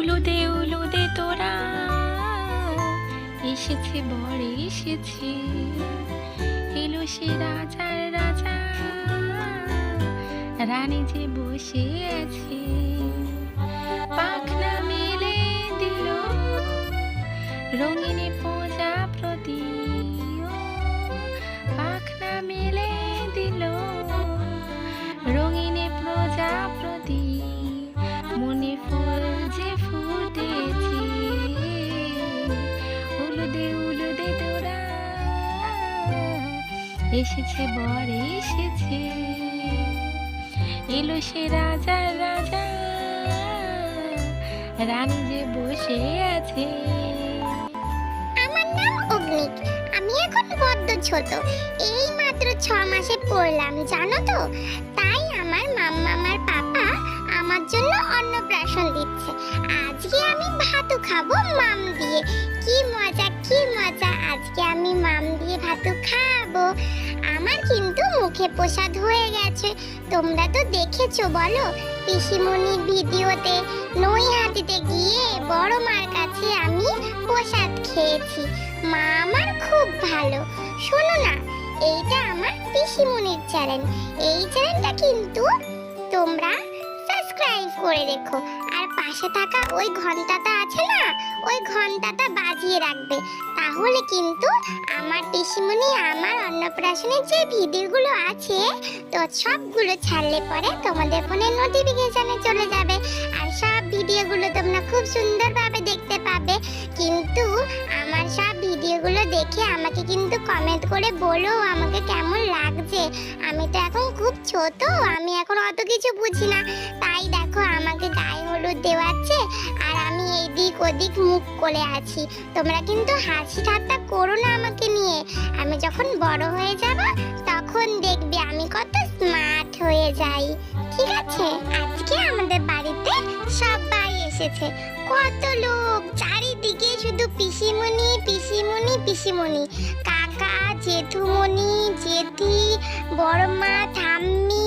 উলুদে উলুদে তোরা। এসেছে, বর এসেছে। এলো সে রাজার রাজা। রানী যে বসে আছে। পাখনা মেলে দিল। রঙিনে এসেছে, বর এসেছে। এলো সে রাজা রাজা। রানী যে বসে আছে। আমার নাম অগ্নিক। আমি এখন বড্ড ছোট। এই মাত্র ছ মাসে পড়লাম, জানো তো? তাই আমার মাম্মা আমার আমার জন্য অন্নপ্রাশন দিচ্ছে। আজকে আমি ভাতু খাব মাম দিয়ে। কি মজা কি মজা। আজকে আমি মাম দিয়ে ভাতু খাব। আমার কিন্তু মুখে প্রসাদ হয়ে গেছে। তোমরা তো দেখেছ, বলো? পিসিমণি ভিডিওতে, নৈহাটিতে গিয়ে বড় মার কাছে আমি প্রসাদ খেয়েছি। মা আমার খুব ভালো। শোনো না, এইটা আমার পিসিমণির চ্যানেল এই চ্যানেলটা কিন্তু তোমরা সাবস্ক্রাইব করে রেখো। আর পাশে থাকা ওই ঘন্টাটা আছে না, ওই ঘন্টাটা বাজিয়ে রাখবে। তাহলে কিন্তু আমার পিসিমণি, আমার অন্নপ্রাশনের যে ভিডিওগুলো আছে, তো সবগুলো ছাড়লে পরে তোমাদের ফোনে নোটিফিকেশনে চলে যাবে। আর সব ভিডিওগুলো তোমরা খুব সুন্দরভাবে দেখতে পাবে। কিন্তু আমার দেখে আমাকে কিন্তু কমেন্ট করে বলো, আমাকে কেমন লাগছে? আমি তো এখন খুব ছোট, আমি এখন অত কিছু বুঝি না। তাই দেখো, আমাকে গায়ে হলুদ দেওয়াচ্ছে, আর আমি এইদিক ওদিক মুখ করে আছি। তোমরা কিন্তু হাসি ঠাট্টা করো না আমাকে নিয়ে। আমি যখন বড় হয়ে যাব, তখন দেখবে আমি কত স্মার্ট হয়ে যাই। ঠিক আছে? আজকে আমাদের বাড়িতে সবাই এসেছে। কত লোক চারিদিকে শুধু পিসিমণি পিসিমণি পিসিমণি। কাকা, জেঠুমণি, জেঠি, বড়মা, ঠাম্মি,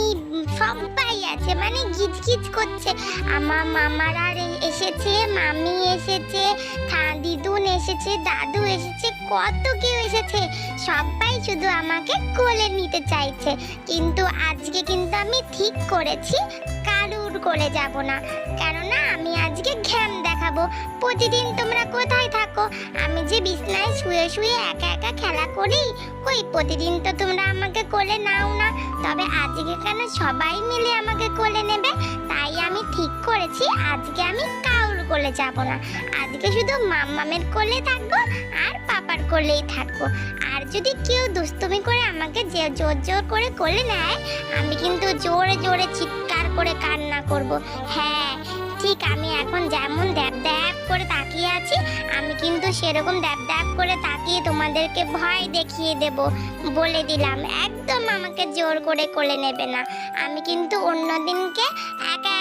সবাই আছে মানে গিজগিজ করছে। আমার মামারা এসেছে, মামি এসেছে দিদুন এসেছে, দাদু এসেছে, কত কেউ এসেছে। সবাই শুধু আমাকে কোলে নিতে চাইছে। কিন্তু আজকে কিন্তু আমি ঠিক করেছি কারুর কোলে যাব না। কেননা আমি আজকে ঘ্যাম দেখাবো। প্রতিদিন তোমরা কোথায় থাকো? আমি যে বিছনায় শুয়ে শুয়ে একা একা খেলা করি, কই প্রতিদিন তো তোমরা আমাকে কোলে নাও না। তবে আজকে কেন সবাই মিলে আমাকে কোলে নেবে? তাই আমি ঠিক করেছি, আজকে আমি কোলে যাব না। আজকে শুধু মাম্মামের কোলে থাকব আর পাপার কোলেই থাকব। আর যদি কেউ দুষ্টুমি করে আমাকে যে জোর জোর করে কোলে নেয়, আমি কিন্তু জোরে জোরে চিৎকার করে কান্না করব। হ্যাঁ ঠিক আমি এখন যেমন দ্যাব দ্যাব করে তাকিয়ে আছি, আমি কিন্তু সেরকম দ্যাব দ্যাব করে তাকিয়ে তোমাদেরকে ভয় দেখিয়ে দেব বলে দিলাম। একদম আমাকে জোর করে কোলে নেবে না। আমি কিন্তু অন্য দিনকে একা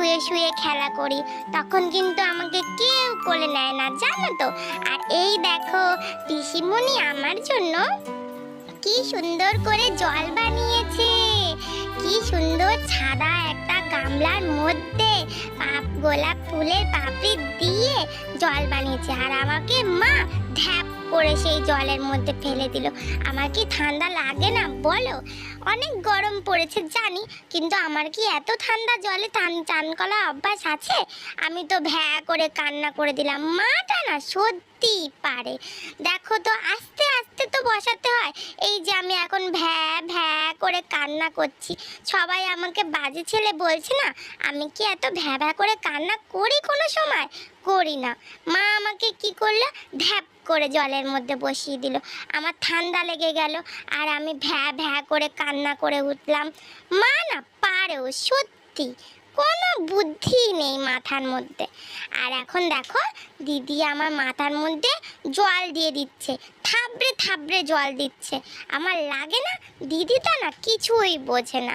শুয়ে শুয়ে খেলা করি, তখন কিন্তু আমাকে কেউ কোলে নেয় না, জানো তো? আর এই দেখো, পিসিমণি আমার জন্য কি সুন্দর করে জল বানিয়েছে। কি সুন্দর সাদা একটা গামলার মধ্যে পাপ গোলাপ ফুলের পাপড়ি দিয়ে জল বানিয়েছে। আর আমাকে মা ঢ্যাপ করে সেই জলের মধ্যে ফেলে দিল। আমার কি ঠান্ডা লাগে না? বলো। অনেক গরম পড়েছে, জানি। কিন্তু আমার কি এত ঠান্ডা জলে টান, চান করা অভ্যাস আছে? আমি তো ভ্যা করে কান্না করে দিলাম। মাটা না সত্যি পারে। দেখো তো, আস্তে আস্তে তো বসাতে হয়। এই যে আমি এখন ভ্যা ভ্যা করে কান্না করছি। সবাই আমাকে বাজে ছেলে বলছে না? আমি কি এত ভ্যা ভ্যা করে কান্না করি কোনো সময়? করি না। মা আমাকে কি করল? ঢ্যাপ করে জলের মধ্যে বসিয়ে দিল। আমার ঠান্ডা লেগে গেল আর আমি ভ্যা ভ্যা করে কান্না করে উঠলাম। মা না পারেও, সত্যি। কোনো বুদ্ধি নেই মাথার মধ্যে। আর এখন দেখো, দিদি আমার মাথার মধ্যে জল দিয়ে দিচ্ছে, থাবড়ে থাবড়ে জল দিচ্ছে। আমার লাগে না, দিদিটা না কিছুই বোঝে না।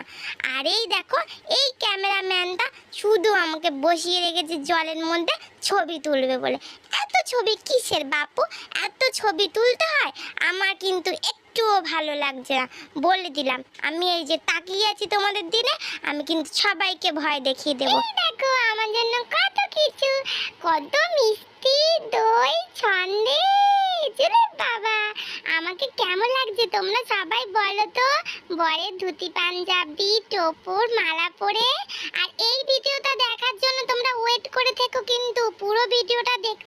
আর এই দেখো, এই ক্যামেরাম্যানটা শুধু আমাকে বসিয়ে রেখেছে জলের মধ্যে ছবি তুলবে বলে। এত ছবি কিসের বাপু? এত ছবি তুলতে হয়? আমার কিন্তু একটুও ভালো লাগছে না। বলে দিলাম, আমি এই যে তাকিয়ে আছি তোমাদের দিনে, আমি কিন্তু সবাইকে ভয় দেখিয়ে দেবো। দেখো, আমার জন্য কত কিছু, কত মিষ্টি দই, সন্দেশ বাবা! আমাকে কেমন লাগছে তোমরা সবাই বলো তো? বরের ধুতি, পাঞ্জাবি, টোপুর, মালা পরে। আর এই ভিডিওটা দেখার জন্য তোমরা ওয়েট করে থেকো কিন্তু, পুরো ভিডিওটা দেখ